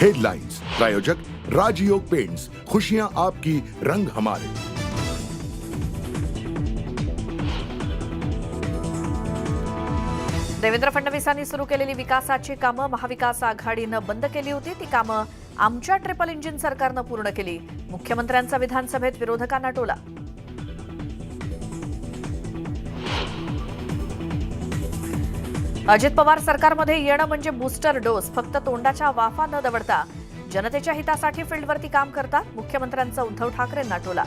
Headlines प्रायोजक राजयोग paints खुशियां आपकी रंग हमारे. देवेंद्र फडणवीसांनी सुरू केलेली विकासाची कामं महाविकास आघाडीनं बंद केली होती. ती कामं आमच्या ट्रिपल इंजिन सरकारनं पूर्ण केली. मुख्यमंत्र्यांचा विधानसभेत विरोधकांना टोला. अजित पवार सरकारमध्ये येणं म्हणजे बूस्टर डोस फक्त तोंडाच्या वाफा न दवडता जनतेच्या हितासाठी फील्डवरती काम करतात मुख्यमंत्र्यांचा उद्धव ठाकरेंना टोला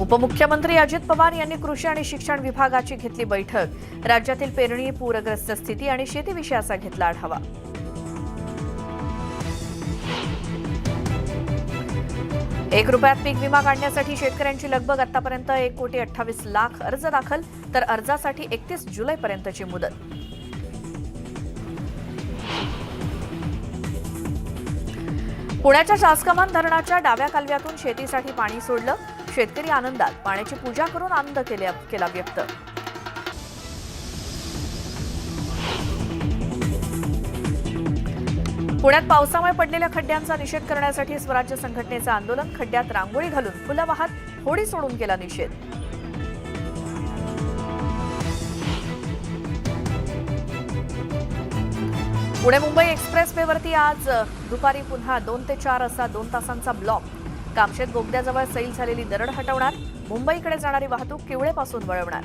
उपमुख्यमंत्री अजित पवार यांनी कृषी आणि शिक्षण विभागाची घेतली बैठक. राज्यातील पेरणी पूरग्रस्त स्थिती आणि शेतीविषयाचा घेतला आढावा. एक रुपयात पीक विमा काढण्यासाठी शेतकऱ्यांची लगबग. आतापर्यंत एक कोटी अठ्ठावीस लाख अर्ज दाखल तर अर्जासाठी एकतीस जुलैपर्यंतची मुदत. पुण्याच्या शासकमान धरणाच्या डाव्या कालव्यातून शेतीसाठी पाणी सोडलं. शेतकरी आनंदात पाण्याची पूजा करून आनंद केला व्यक्त. पुण्यात पावसामुळे पडलेल्या खड्ड्यांचा निषेध करण्यासाठी स्वराज्य संघटनेचं आंदोलन खड्ड्यात रांगोळी घालून फुलं वाहत होडी सोडून केला निषेध. पुणे मुंबई एक्सप्रेस वेवरती आज दुपारी पुन्हा दोन ते चार असा दोन तासांचा ब्लॉक. कामशेत बोगद्याजवळ सैल झालेली दरड हटवणार मुंबईकडे जाणारी वाहतूक किवळेपासून वळवणार.